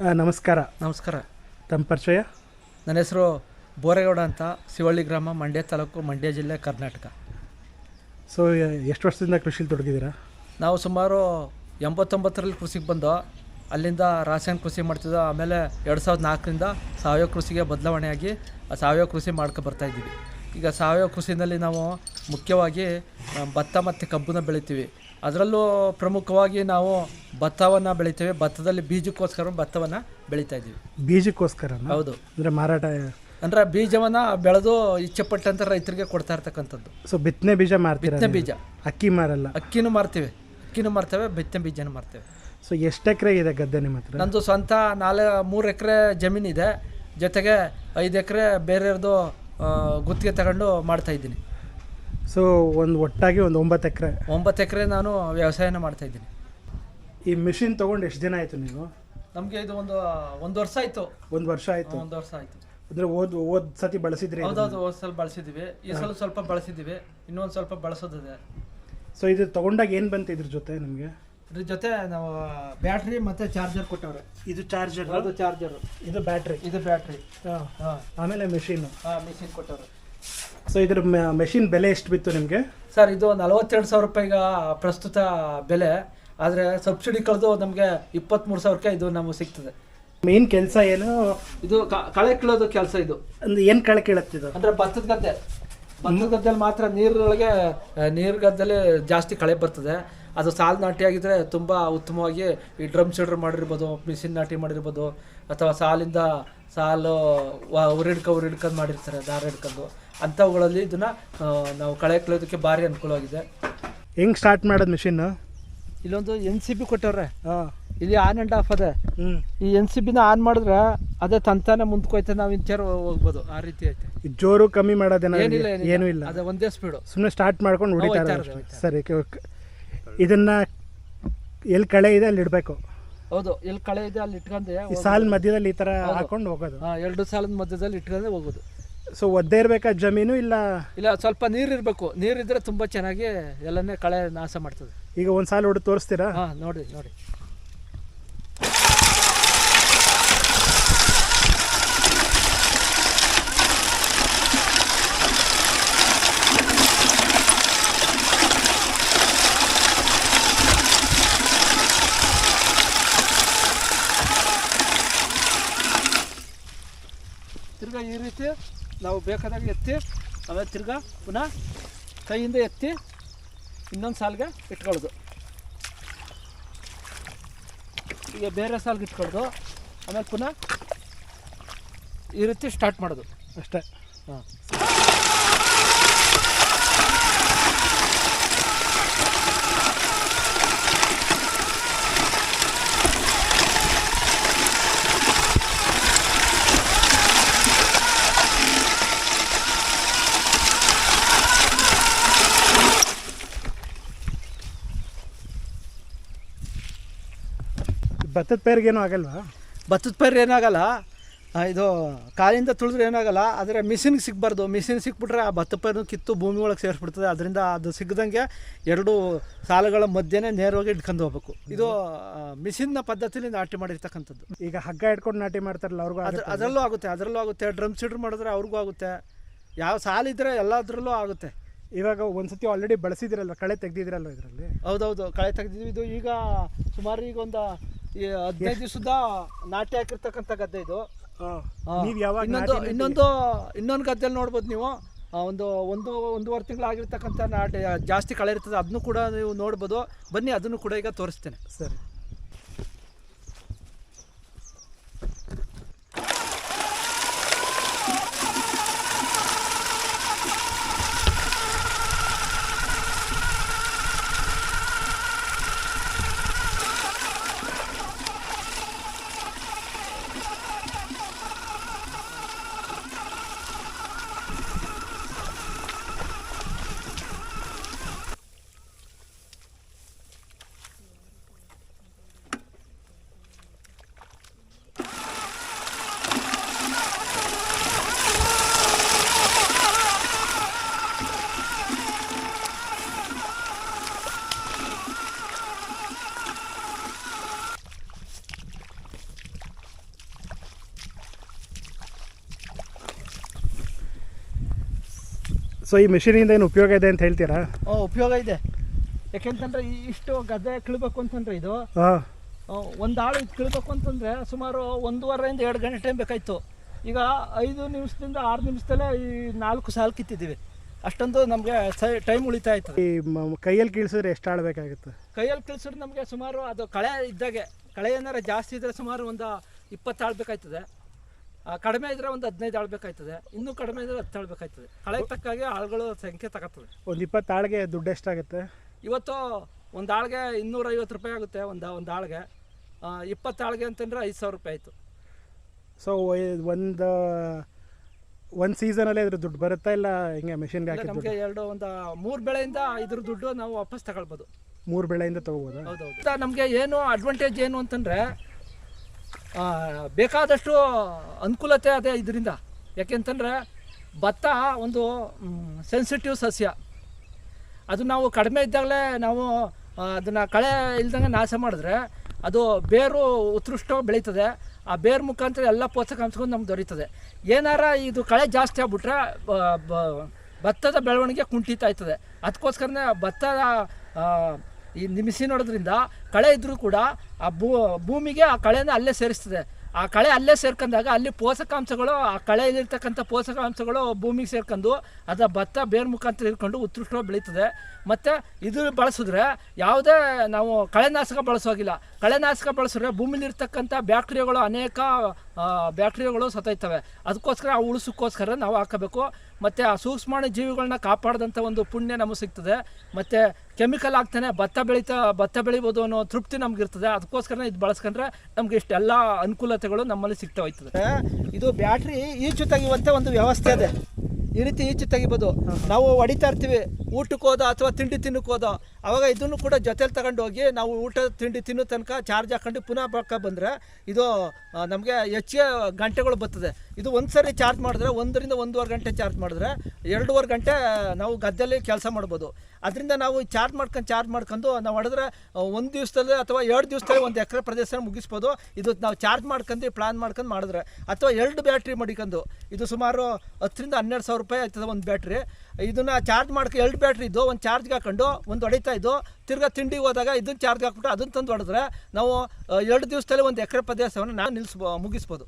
ನಮಸ್ಕಾರ. ನಮಸ್ಕಾರ. ತಮ್ಮ ಪರಿಚಯ? ನನ್ನ ಹೆಸರು ಬೋರೇಗೌಡ ಅಂತ ಶಿವಳ್ಳಿ ಗ್ರಾಮ ಮಂಡ್ಯ ತಾಲೂಕು ಮಂಡ್ಯ ಜಿಲ್ಲೆ ಕರ್ನಾಟಕ. ಸೊ ಎಷ್ಟು ವರ್ಷದಿಂದ ಕೃಷಿಲಿ ತೊಡಗಿದ್ದೀರಾ? ನಾವು ಸುಮಾರು ಎಂಬತ್ತೊಂಬತ್ತರಲ್ಲಿ ಕೃಷಿಗೆ ಬಂದು ಅಲ್ಲಿಂದ ರಾಸಾಯನಿಕ ಕೃಷಿ ಮಾಡ್ತಿದ್ದೋ ಆಮೇಲೆ ಎರಡು ಸಾವಿರದ ನಾಲ್ಕರಿಂದ ಸಾವಯವ ಕೃಷಿಗೆ ಬದಲಾವಣೆಯಾಗಿ ಸಾವಯವ ಕೃಷಿ ಮಾಡ್ಕೊ ಬರ್ತಾ ಇದ್ದೀವಿ. ಈಗ ಸಾವಯವ ಕೃಷಿನಲ್ಲಿ ನಾವು ಮುಖ್ಯವಾಗಿ ಭತ್ತ ಮತ್ತು ಕಬ್ಬನ್ನ ಬೆಳಿತೀವಿ. ಅದರಲ್ಲೂ ಪ್ರಮುಖವಾಗಿ ನಾವು ಭತ್ತವನ್ನು ಬೆಳಿತೇವೆ. ಭತ್ತದಲ್ಲಿ ಬೀಜಕ್ಕೋಸ್ಕರ ಭತ್ತವನ್ನು ಬೆಳೀತಾ ಇದ್ದೀವಿ. ಬೀಜಕ್ಕೋಸ್ಕರ ಹೌದು. ಅಂದರೆ ಮಾರಾಟ ಅಂದ್ರೆ ಬೀಜವನ್ನು ಬೆಳೆದು ಇಚ್ಛೆಪಟ್ಟಂತ ರೈತರಿಗೆ ಕೊಡ್ತಾ ಇರ್ತಕ್ಕಂಥದ್ದು. ಸೊ ಬಿತ್ತನೆ ಬೀಜ ಮಾರ್ತೀವಿ ಬಿತ್ತನೆ ಬೀಜ. ಅಕ್ಕಿ ಮಾರಲ್ಲ? ಅಕ್ಕಿನೂ ಮಾರ್ತೀವಿ. ಅಕ್ಕಿನೂ ಮಾರ್ತೇವೆ ಬಿತ್ತನೆ ಬೀಜನೂ ಮಾರ್ತೇವೆ. ಸೊ ಎಷ್ಟು ಎಕರೆ ಇದೆ ಗದ್ದೆ ನಿಮ್ಮ ಹತ್ರ? ನಂದು ಸ್ವಂತ ನಾಲ್ಕು ಮೂರು ಎಕರೆ ಜಮೀನಿದೆ. ಜೊತೆಗೆ ಐದು ಎಕರೆ ಬೇರೆಯವ್ರದ್ದು ಗುತ್ತಿಗೆ ತಗೊಂಡು ಮಾಡ್ತಾ ಇದ್ದೀನಿ. ಸೊ ಒಂದು ಒಟ್ಟಾಗಿ ಒಂದು ಒಂಬತ್ತು ಎಕರೆ. ಒಂಬತ್ತು ಎಕರೆ ನಾನು ವ್ಯವಸಾಯನ ಮಾಡ್ತಾ ಇದ್ದೀನಿ. ಈ ಮಿಷಿನ್ ತೊಗೊಂಡು ಎಷ್ಟು ದಿನ ಆಯಿತು ನೀವು? ನಮಗೆ ಇದು ಒಂದು ಒಂದು ವರ್ಷ ಆಯಿತು. ಒಂದು ವರ್ಷ ಆಯಿತು. ಒಂದು ವರ್ಷ ಆಯಿತು. ಅಂದರೆ ಓದ್ ಓದ್ ಸತಿ ಬಳಸಿದ್ರಿ ಹೌದೌದು ಹೋದ ಸಲ ಬಳಸಿದ್ದೀವಿ. ಈ ಸಲ ಸ್ವಲ್ಪ ಬಳಸಿದ್ದೀವಿ. ಇನ್ನೊಂದು ಸ್ವಲ್ಪ ಬಳಸೋದಿದೆ. ಸೊ ಇದು ತೊಗೊಂಡಾಗ ಏನು ಬಂತು ಇದ್ರ ಜೊತೆ ನಿಮಗೆ? ಇದ್ರ ಜೊತೆ ನಾವು ಬ್ಯಾಟ್ರಿ ಮತ್ತು ಚಾರ್ಜರ್ ಕೊಟ್ಟವ್ರೆ. ಇದು ಚಾರ್ಜರ್? ಅದು ಚಾರ್ಜರು? ಇದು ಬ್ಯಾಟ್ರಿ. ಇದು ಬ್ಯಾಟ್ರಿ. ಹಾಂ. ಹಾಂ. ಆಮೇಲೆ ಮೆಷಿನು ಹಾಂ ಮೆಷಿನ್ ಕೊಟ್ಟವ್ರೆ. ಸೊ ಇದ್ರ ಮೆಷಿನ್ ಬೆಲೆ ಎಷ್ಟು ಬಿತ್ತು ನಿಮಗೆ? ಸರ್ ಇದು ನಲವತ್ತೆರಡು ಸಾವಿರ ರೂಪಾಯಿಗ ಪ್ರಸ್ತುತ ಬೆಲೆ. ಆದರೆ ಸಬ್ಸಿಡಿ ಕಳೆದು ನಮಗೆ ಇಪ್ಪತ್ತ್ಮೂರು ಸಾವಿರಕ್ಕೆ ಇದು ನಮಗೆ ಸಿಗ್ತದೆ. ಮೇನ್ ಕೆಲಸ ಏನು? ಇದು ಕ- ಕಳೆ ಕೀಳೋದು ಕೆಲಸ ಇದು. ಅಂದ್ರೆ ಏನು ಕಳೆ ಕೀಳತ್ತಿದ್ದು? ಅಂದರೆ ಭತ್ತದ ಗದ್ದೆ. ಭತ್ತದ ಗದ್ದೆಲಿ ಮಾತ್ರ ನೀರೊಳಗೆ ನೀರು ಗದ್ದೆಲಿ ಜಾಸ್ತಿ ಕಳೆ ಬರ್ತದೆ. ಅದು ಸಾಲು ನಾಟಿ ಆಗಿದ್ರೆ ತುಂಬ ಉತ್ತಮವಾಗಿ ಈ ಡ್ರಮ್ ಶೆಡ್ರ್ ಮಾಡಿರ್ಬೋದು ಮಿಷಿನ್ ನಾಟಿ ಮಾಡಿರ್ಬೋದು ಅಥವಾ ಸಾಲಿಂದ ಸಾಲು ಉರಿಡ್ಕ ಉರಿಡ್ಕೊಂಡು ಮಾಡಿರ್ತಾರೆ ದಾರ ಹಿಡ್ಕೊಂಡು. ಅಂಥವುಗಳಲ್ಲಿ ಇದನ್ನ ನಾವು ಕಳೆ ಕಳೆಯೋದಕ್ಕೆ ಭಾರಿ ಅನುಕೂಲವಾಗಿದೆ. ಹೆಂಗ್ ಸ್ಟಾರ್ಟ್ ಮಾಡೋದು ಮಿಷಿನ್ ಇಲ್ಲೊಂದು ಎನ್ ಸಿ ಬಿ ಕೊಟ್ಟವ್ರೆ. ಹಾಂ. ಇಲ್ಲಿ ಆನ್ ಆ್ಯಂಡ್ ಆಫ್ ಅದೇ. ಈ ಎನ್ ಸಿ ಬಿನ ಆನ್ ಮಾಡಿದ್ರೆ ಅದೇ ತಂತಾನೆ ಮುಂದ್ಕೋಯ್ತೆ ನಾವು ಇಂಚರ್ ಹೋಗ್ಬೋದು. ಆ ರೀತಿ ಐತೆ. ಜೋರು ಕಮ್ಮಿ ಮಾಡೋದೇನ ಏನಿಲ್ಲ ಏನೂ ಇಲ್ಲ. ಅದೇ ಒಂದೇ ಸ್ಪೀಡು ಸುಮ್ಮನೆ ಸ್ಟಾರ್ಟ್ ಮಾಡ್ಕೊಂಡು ಹೊಡಿತಾರೆ. ಸರಿ ಕ- ಕ- ಇದನ್ನ ಎಲ್ಲಿ ಕಳೆ ಇದೆ ಅಲ್ಲಿ ಇಡಬೇಕು. ಹೌದು ಎಲ್ಲಿ ಕಳೆ ಇದೆ ಅಲ್ಲಿ ಇಟ್ಕೊಂಡೆ ಈ ಸಾಲ್ ಮಧ್ಯದಲ್ಲಿ ಈ ಥರ ಹಾಕೊಂಡು ಹೋಗೋದು. ಹಾ, ಎರಡು ಸಾಲದ ಮಧ್ಯದಲ್ಲಿ ಇಟ್ಕೊಂಡೆ ಹೋಗೋದು. ಸೊ ಒದ್ದೆ ಇರಬೇಕಾ ಜಮೀನು ಇಲ್ಲ? ಇಲ್ಲ ಸ್ವಲ್ಪ ನೀರು ಇರಬೇಕು. ನೀರಿದ್ರೆ ತುಂಬ ಚೆನ್ನಾಗಿ ಎಲ್ಲನೇ ಕಳೆ ನಾಶ ಮಾಡ್ತದೆ. ಈಗ ಒಂದು ಸಾಲ ಹೊಡೆದು ತೋರಿಸ್ತೀರಾ? ಹಾಂ ನೋಡಿ ನೋಡಿ ತಿರ್ಗಾ ಈ ರೀತಿ ನಾವು ಬೇಕಾದಾಗ ಎತ್ತಿ, ಆಮೇಲೆ ತಿರ್ಗಾ ಪುನಃ ಕೈಯಿಂದ ಎತ್ತಿ ಇನ್ನೊಂದು ಸಾಲಿಗೆ ಇಟ್ಕೊಳ್ಳೋದು. ಈಗ ಬೇರೆ ಸಾಲಿಗೆ ಇಟ್ಕೊಳ್ಳೋದು. ಆಮೇಲೆ ಪುನಃ ಈ ರೀತಿ ಸ್ಟಾರ್ಟ್ ಮಾಡೋದು. ಅಷ್ಟೇ. ಹಾಂ. ಭತ್ತದ ಪೇರ್ಗೇನು ಆಗಲ್ವಾ? ಭತ್ತದ ಪೈರು ಏನಾಗಲ್ಲ. ಆ, ಇದು ಕಾಲಿಂದ ತುಳಿದ್ರೆ ಏನಾಗಲ್ಲ. ಆದರೆ ಮಿಷಿನ್ಗೆ ಸಿಗಬಾರ್ದು. ಮಿಷಿನ್ ಸಿಕ್ಬಿಟ್ರೆ ಆ ಭತ್ತ ಪೈರು ಕಿತ್ತು ಭೂಮಿ ಒಳಗೆ ಸೇರಿಸ್ಬಿಡ್ತದೆ. ಅದರಿಂದ ಅದು ಸಿಗದಂಗೆ ಎರಡು ಸಾಲುಗಳ ಮಧ್ಯೆನೇ ನೇರವಾಗಿ ಇಟ್ಕೊಂಡು ಹೋಗ್ಬೇಕು. ಇದು ಮಿಷಿನ್ನ ಪದ್ಧತಿಲಿ ನಾಟಿ ಮಾಡಿರ್ತಕ್ಕಂಥದ್ದು. ಈಗ ಹಗ್ಗ ಇಟ್ಕೊಂಡು ನಾಟಿ ಮಾಡ್ತಾರಲ್ಲ ಅವ್ರಿಗೂ ಅದ್ರ ಆಗುತ್ತೆ. ಅದರಲ್ಲೂ ಆಗುತ್ತೆ. ಅದರಲ್ಲೂ ಆಗುತ್ತೆ. ಡ್ರಮ್ ಸೀಡ್ರ್ ಮಾಡಿದ್ರೆ ಅವ್ರಿಗೂ ಆಗುತ್ತೆ. ಯಾವ ಸಾಲಿದ್ರೆ ಎಲ್ಲದರಲ್ಲೂ ಆಗುತ್ತೆ. ಇವಾಗ ಒಂದ್ಸತಿ ಆಲ್ರೆಡಿ ಬಳಸಿದಿರಲ್ಲ ಕಳೆ ತೆಗ್ದಿದಿರಲ್ವ ಇದರಲ್ಲಿ? ಹೌದೌದು. ಕಳೆ ತೆಗೆದಿದ್ವಿ ಇದು ಈಗ ಸುಮಾರು ಈಗ ಒಂದು ಈ ಹದಿನೈದು ದಿವಸದ ನಾಟಿ ಹಾಕಿರ್ತಕ್ಕಂಥ ಗದ್ದೆ ಇದು. ನೀವು ಯಾವಾಗ ಇನ್ನೊಂದು ಇನ್ನೊಂದು ಇನ್ನೊಂದು ಗದ್ದೆಯಲ್ಲಿ ನೋಡ್ಬೋದು ನೀವು. ಒಂದು ಒಂದು ಒಂದೂವರೆ ತಿಂಗಳು ಆಗಿರ್ತಕ್ಕಂಥ ನಾಟಿ ಜಾಸ್ತಿ ಕಳೆ ಇರ್ತದೆ ಅದನ್ನು ಕೂಡ ನೀವು ನೋಡ್ಬೋದು. ಬನ್ನಿ ಅದನ್ನು ಕೂಡ ಈಗ ತೋರಿಸ್ತೇನೆ. ಸರಿ. ಸೊ ಈ ಮಿಷಿನಿಂದ ಏನು ಉಪಯೋಗ ಇದೆ ಅಂತ ಹೇಳ್ತೀರಾ? ಉಪಯೋಗ ಇದೆ. ಯಾಕೆಂತಂದ್ರೆ ಇಷ್ಟು ಗದ್ದೆ ಕೀಳ್ಬೇಕು ಅಂತಂದ್ರೆ ಇದು. ಒಂದು ಆಳು ಇದು ಕೀಳ್ಬೇಕು ಅಂತಂದ್ರೆ ಸುಮಾರು ಒಂದೂವರೆಯಿಂದ ಎರಡು ಗಂಟೆ ಟೈಮ್ ಬೇಕಾಯ್ತು. ಈಗ ಐದು ನಿಮಿಷದಿಂದ ಆರು ನಿಮಿಷದಲ್ಲೇ ಈ ನಾಲ್ಕು ಸಾಲು ಕಿತ್ತಿದ್ದೀವಿ. ಅಷ್ಟೊಂದು ನಮಗೆ ಟೈಮ್ ಉಳಿತಾ ಇತ್ತು. ಈ ಕೈಯಲ್ಲಿ ಕೀಳ್ಸಿದ್ರೆ ಎಷ್ಟು ಆಳ್ಬೇಕಾಗುತ್ತೆ ಕೈಯಲ್ಲಿ ಕೀಳ್ಸಿದ್ರೆ ನಮಗೆ ಸುಮಾರು ಅದು ಕಳೆ ಇದ್ದಾಗೆ ಕಳೆ ಏನಾರ ಜಾಸ್ತಿ ಇದ್ದರೆ ಸುಮಾರು ಒಂದು ಇಪ್ಪತ್ತು ಆಳ್ಬೇಕಾಯ್ತದೆ ಕಡಿಮೆ ಇದ್ರೆ ಒಂದು ಹದಿನೈದು ಆಳ್ಬೇಕಾಯ್ತದೆ. ಇನ್ನೂ ಕಡಿಮೆ ಇದ್ರೆ ಹತ್ತು ಆಳ್ಬೇಕಾಯ್ತದೆ. ಹಳೆ ತಕ್ಕಾಗೆ ಆಳುಗಳು ಸಂಖ್ಯೆ ತಗೋತದೆ ಒಂದು ಇಪ್ಪತ್ತು ಆಳಿಗೆ ದುಡ್ಡು ಎಷ್ಟಾಗುತ್ತೆ? ಇವತ್ತು ಒಂದು ಆಳಿಗೆ ಇನ್ನೂರೈವತ್ತು ರೂಪಾಯಿ ಆಗುತ್ತೆ ಒಂದು ಒಂದು ಆಳಿಗೆ. ಇಪ್ಪತ್ತು ಆಳಿಗೆ ಅಂತಂದ್ರೆ ಐದು ಸಾವಿರ ರೂಪಾಯಿ ಆಯಿತು. ಸೊ ಒಂದು ಒಂದು ಸೀಸನಲ್ಲಿ ಇದ್ರ ದುಡ್ಡು ಬರುತ್ತಾ ಇಲ್ಲ ಹಿಂಗೆ ಮೆಷಿನ್ ಹಾಕಿ ನಮಗೆ ಎರಡು ಒಂದು ಮೂರು ಬೆಳೆಯಿಂದ ಇದ್ರ ದುಡ್ಡು ನಾವು ವಾಪಸ್ ತಗೊಳ್ಬೋದು. ಮೂರು ಬೆಳೆಯಿಂದ ತಗೋಬೋದು? ಹೌದೌದು. ನಮಗೆ ಏನು ಅಡ್ವಾಂಟೇಜ್ ಏನು ಅಂತಂದರೆ ಬೇಕಾದಷ್ಟು ಅನುಕೂಲತೆ ಅದೇ ಇದರಿಂದ. ಯಾಕೆಂತಂದರೆ ಭತ್ತ ಒಂದು ಸೆನ್ಸಿಟಿವ್ ಸಸ್ಯ. ಅದು ನಾವು ಕಡಿಮೆ ಇದ್ದಾಗಲೇ ನಾವು ಅದನ್ನು ಕಳೆ ಇಲ್ದಂಗೆ ನಾಶ ಮಾಡಿದ್ರೆ ಅದು ಬೇರು ಉತ್ಕೃಷ್ಟ ಬೆಳೀತದೆ. ಆ ಬೇರು ಮುಖಾಂತರ ಎಲ್ಲ ಪೋಷಕಾಂಶಗಳು ನಮ್ಗೆ ದೊರೀತದೆ. ಏನಾರ ಇದು ಕಳೆ ಜಾಸ್ತಿ ಆಗ್ಬಿಟ್ರೆ ಭತ್ತದ ಬೆಳವಣಿಗೆ ಕುಂಠಿತ ಆಯ್ತದೆ. ಅದಕ್ಕೋಸ್ಕರನೇ ಭತ್ತದ ಈ ನಿಮಿಸಿ ನೋಡೋದ್ರಿಂದ ಕಳೆ ಇದ್ದರೂ ಕೂಡ ಆ ಭೂಮಿಗೆ ಆ ಕಳೆನ ಅಲ್ಲೇ ಸೇರಿಸ್ತದೆ. ಆ ಕಳೆ ಅಲ್ಲೇ ಸೇರ್ಕೊಂಡಾಗ ಅಲ್ಲಿ ಪೋಷಕಾಂಶಗಳು, ಆ ಕಳೆಯಲ್ಲಿರ್ತಕ್ಕಂಥ ಪೋಷಕಾಂಶಗಳು ಭೂಮಿಗೆ ಸೇರ್ಕೊಂಡು ಅದರ ಭತ್ತ ಬೇರ್ ಮುಖಾಂತರ ಇರ್ಕೊಂಡು ಉತ್ಕೃಷ್ಟವಾಗಿ ಬೆಳೀತದೆ. ಮತ್ತು ಇದು ಬಳಸಿದ್ರೆ ಯಾವುದೇ ನಾವು ಕಳೆನಾಶಕ ಬಳಸೋಗಿಲ್ಲ ಕಳೆನಾಶಕ ಬಳಸಿದ್ರೆ ಭೂಮಿಲಿರ್ತಕ್ಕಂಥ ಬ್ಯಾಕ್ಟೀರಿಯಾಗಳು ಅನೇಕ ಬ್ಯಾಕ್ಟೀರಿಯಾಗಳು ಸತ್ತೋಯ್ತವೆ. ಅದಕ್ಕೋಸ್ಕರ ಆ ಉಳಿಸೋಕ್ಕೋಸ್ಕರ ನಾವು ಹಾಕಬೇಕು. ಮತ್ತು ಆ ಸೂಕ್ಷ್ಮಾಣು ಜೀವಿಗಳನ್ನ ಕಾಪಾಡಿದಂಥ ಒಂದು ಪುಣ್ಯ ನಮಗೆ ಸಿಗ್ತದೆ. ಮತ್ತು ಕೆಮಿಕಲ್ ಆಗ್ತಾನೆ ಭತ್ತ ಬೆಳೀತಾ ಭತ್ತ ಬೆಳಿಬೋದು ಅನ್ನೋ ತೃಪ್ತಿ ನಮಗಿರ್ತದೆ. ಅದಕ್ಕೋಸ್ಕರ ಇದು ಬಳಸ್ಕೊಂಡ್ರೆ ನಮ್ಗೆ ಇಷ್ಟೆಲ್ಲ ಅನುಕೂಲತೆಗಳು ನಮ್ಮಲ್ಲಿ ಸಿಗ್ತಾ ಹೋಯ್ತದೆ. ಇದು ಬ್ಯಾಟ್ರಿ ಈಚು ತೆಗೆಯುವಂಥ ಒಂದು ವ್ಯವಸ್ಥೆ ಇದೆ ಈ ರೀತಿ ಈಚು ತೆಗಿಬೋದು ನಾವು ಹೊಡಿತಾ ಇರ್ತೀವಿ. ಊಟಕ್ಕೆ ಹೋದ ಅಥವಾ ತಿಂಡಿ ತಿನ್ನಕ್ಕೋದ ಅವಾಗ ಇದನ್ನು ಕೂಡ ಜೊತೆಲಿ ತಗೊಂಡು ಹೋಗಿ ನಾವು ಊಟ, ತಿಂಡಿ ತಿನ್ನೋ ತನಕ ಚಾರ್ಜ್ ಹಾಕೊಂಡು ಪುನಃ ಬಕ್ಕ ಬಂದರೆ ಇದು ನಮಗೆ ಹೆಚ್ಚಿಗೆ ಗಂಟೆಗಳು ಬರ್ತದೆ. ಇದು ಒಂದು ಸರಿ ಚಾರ್ಜ್ ಮಾಡಿದ್ರೆ ಒಂದರಿಂದ ಒಂದೂವರೆ ಗಂಟೆ ಚಾರ್ಜ್ ಮಾಡಿದ್ರೆ ಎರಡೂವರೆ ಗಂಟೆ ನಾವು ಗದ್ದೆಯಲ್ಲಿ ಕೆಲಸ ಮಾಡ್ಬೋದು. ಅದರಿಂದ ನಾವು ಚಾರ್ಜ್ ಮಾಡ್ಕೊಂಡು ಚಾರ್ಜ್ ಮಾಡ್ಕೊಂಡು ನಾವು ಹೊಡೆದ್ರೆ ಒಂದು ದಿವಸದಲ್ಲಿ ಅಥವಾ ಎರಡು ದಿವಸದಲ್ಲಿ ಒಂದು ಎಕರೆ ಪ್ರದೇಶ ಮುಗಿಸ್ಬೋದು. ಇದು ನಾವು ಚಾರ್ಜ್ ಮಾಡ್ಕೊಂಡು ಪ್ಲಾನ್ ಮಾಡ್ಕೊಂಡು ಮಾಡಿದ್ರೆ. ಅಥವಾ ಎರಡು ಬ್ಯಾಟ್ರಿ ಮಡಿಕೊಂಡು, ಇದು ಸುಮಾರು ಹತ್ತರಿಂದ ಹನ್ನೆರಡು ಸಾವಿರ ರೂಪಾಯಿ ಆಯ್ತದೆ ಒಂದು ಬ್ಯಾಟ್ರಿ ಇದನ್ನ ಚಾರ್ಜ್ ಮಾಡ್ಕೊ, ಎರಡು ಬ್ಯಾಟ್ರಿ ಇದ್ದು, ಒಂದು ಚಾರ್ಜ್ಗೆ ಹಾಕೊಂಡು, ಒಂದು ಹೊಡಿತಾ ಇದ್ದು, ತಿರ್ಗಾ ತಿಂಡಿ ಹೋದಾಗ ಇದನ್ನ ಚಾರ್ಜ್ ಹಾಕ್ಬಿಟ್ಟು ಅದನ್ನ ತಂದು ಹೊಡೆದ್ರೆ ನಾವು ಎರಡು ದಿವಸದಲ್ಲಿ ಒಂದು ಎಕರೆ ಪ್ರದೇಶವನ್ನು ನಾವು ನಿಲ್ಲಿಸ್ಬೋ ಮುಗಿಸ್ಬೋದು.